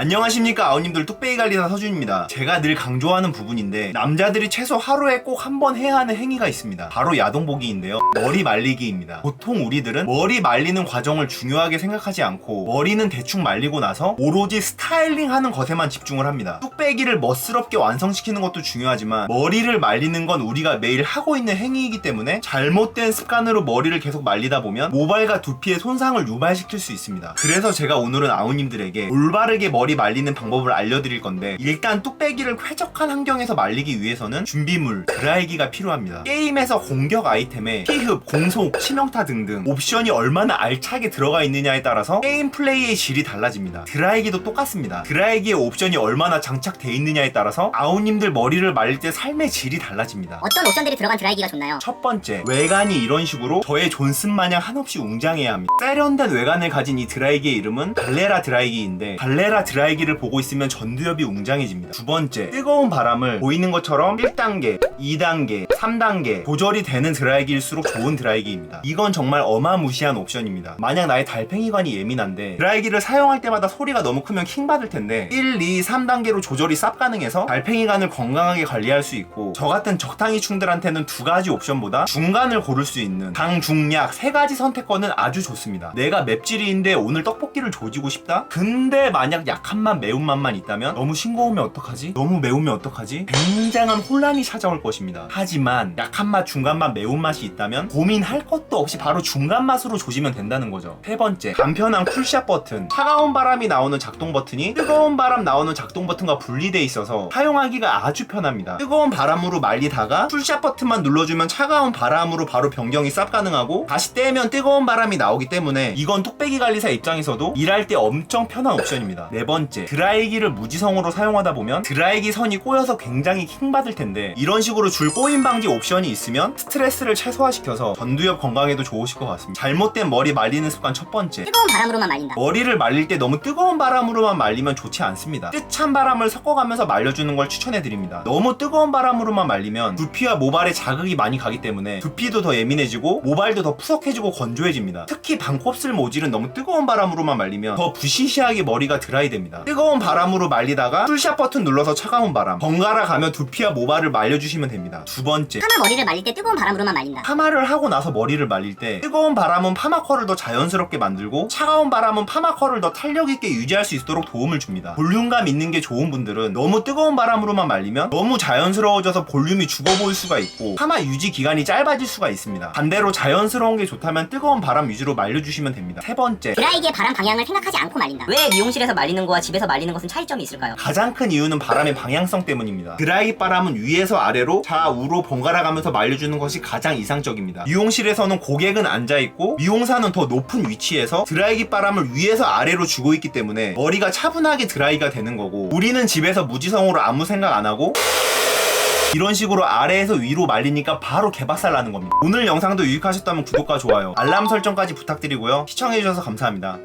안녕하십니까 아우님들 뚝배기 관리사 서준입니다. 제가 늘 강조하는 부분인데 남자들이 최소 하루에 꼭 한 번 해야 하는 행위가 있습니다. 바로 야동보기인데요. 머리 말리기입니다. 보통 우리들은 머리 말리는 과정을 중요하게 생각하지 않고 머리는 대충 말리고 나서 오로지 스타일링 하는 것에만 집중을 합니다. 뚝배기를 멋스럽게 완성시키는 것도 중요하지만 머리를 말리는 건 우리가 매일 하고 있는 행위이기 때문에 잘못된 습관으로 머리를 계속 말리다 보면 모발과 두피에 손상을 유발시킬 수 있습니다. 그래서 제가 오늘은 아우님들에게 올바르게 머리 말리는 방법을 알려드릴 건데 일단 뚝배기를 쾌적한 환경에서 말리기 위해서는 준비물, 드라이기가 필요합니다. 게임에서 공격 아이템에 피흡, 공속, 치명타 등등 옵션이 얼마나 알차게 들어가 있느냐에 따라서 게임 플레이의 질이 달라집니다. 드라이기도 똑같습니다. 드라이기의 옵션이 얼마나 장착돼 있느냐에 따라서 아우님들 머리를 말릴 때 삶의 질이 달라집니다. 어떤 옵션들이 들어간 드라이기가 좋나요? 첫 번째, 외관이 이런 식으로 저의 존슨 마냥 한없이 웅장해야 합니다. 세련된 외관을 가진 이 드라이기의 이름은 발레라 드라이기인데 발레라 드라이기 를 보고 있으면 전두엽이 웅장해집니다. 두 번째, 뜨거운 바람을 보이는 것처럼 1단계, 2단계, 3단계 조절이 되는 드라이기일수록 좋은 드라이기입니다. 이건 정말 어마무시한 옵션입니다. 만약 나의 달팽이관이 예민한데 드라이기를 사용할 때마다 소리가 너무 크면 킹 받을 텐데 1, 2, 3단계로 조절이 쌉 가능해서 달팽이관을 건강하게 관리할 수 있고 저 같은 적당히 충들한테는 두 가지 옵션보다 중간을 고를 수 있는 당, 중, 약 세 가지 선택권은 아주 좋습니다. 내가 맵찔이인데 오늘 떡볶이를 조지고 싶다? 근데 만약 약한 맛, 매운맛만 있다면 너무 싱거우면 어떡하지? 너무 매우면 어떡하지? 굉장한 혼란이 찾아올 것입니다. 하지만 약한 맛, 중간 맛, 매운 맛이 있다면 고민할 것도 없이 바로 중간 맛으로 조지면 된다는 거죠. 세 번째, 간편한 쿨샷 버튼. 차가운 바람이 나오는 작동 버튼이 뜨거운 바람 나오는 작동 버튼과 분리돼 있어서 사용하기가 아주 편합니다. 뜨거운 바람으로 말리다가 쿨샷 버튼만 눌러주면 차가운 바람으로 바로 변경이 쌉 가능하고 다시 떼면 뜨거운 바람이 나오기 때문에 이건 뚝배기 관리사 입장에서도 일할 때 엄청 편한 옵션입니다. 네 번째, 드라이기를 무지성으로 사용하다 보면 드라이기 선이 꼬여서 굉장히 킹받을 텐데 이런 식으로 줄 꼬임 방지 옵션이 있으면 스트레스를 최소화시켜서 전두엽 건강에도 좋으실 것 같습니다. 잘못된 머리 말리는 습관 첫 번째. 뜨거운 바람으로만 말린다. 머리를 말릴 때 너무 뜨거운 바람으로만 말리면 좋지 않습니다. 뜨찬 바람을 섞어가면서 말려주는 걸 추천해드립니다. 너무 뜨거운 바람으로만 말리면 두피와 모발에 자극이 많이 가기 때문에 두피도 더 예민해지고 모발도 더 푸석해지고 건조해집니다. 특히 반곱슬 모질은 너무 뜨거운 바람으로만 말리면 더 부시시하게 머리가 드라이 됩니다. 뜨거운 바람으로 말리다가 풀샷 버튼 눌러서 차가운 바람 번갈아 가며 두피와 모발을 말려주시면 됩니다. 두 번째 파마 머리를 말릴 때 뜨거운 바람으로만 말린다. 파마를 하고 나서 머리를 말릴 때 뜨거운 바람은 파마 컬을 더 자연스럽게 만들고 차가운 바람은 파마 컬을 더 탄력 있게 유지할 수 있도록 도움을 줍니다. 볼륨감 있는 게 좋은 분들은 너무 뜨거운 바람으로만 말리면 너무 자연스러워져서 볼륨이 죽어 보일 수가 있고 파마 유지 기간이 짧아질 수가 있습니다. 반대로 자연스러운 게 좋다면 뜨거운 바람 위주로 말려주시면 됩니다. 세 번째 드라이기의 바람 방향을 생각하지 않고 말린다. 왜 미용실에서 말리는 거와 집에서 말리는 것은 차이점이 있을까요? 가장 큰 이유는 바람의 방향성 때문입니다. 드라이 바람은 위에서 아래로 좌우로 번갈아 가면서 말려주는 것이 가장 이상적입니다. 미용실에서는 고객은 앉아 있고 미용사는 더 높은 위치에서 드라이기 바람을 위에서 아래로 주고 있기 때문에 머리가 차분하게 드라이가 되는 거고 우리는 집에서 무지성으로 아무 생각 안 하고 이런 식으로 아래에서 위로 말리니까 바로 개박살 나는 겁니다. 오늘 영상도 유익하셨다면 구독과 좋아요, 알람 설정까지 부탁드리고요. 시청해주셔서 감사합니다.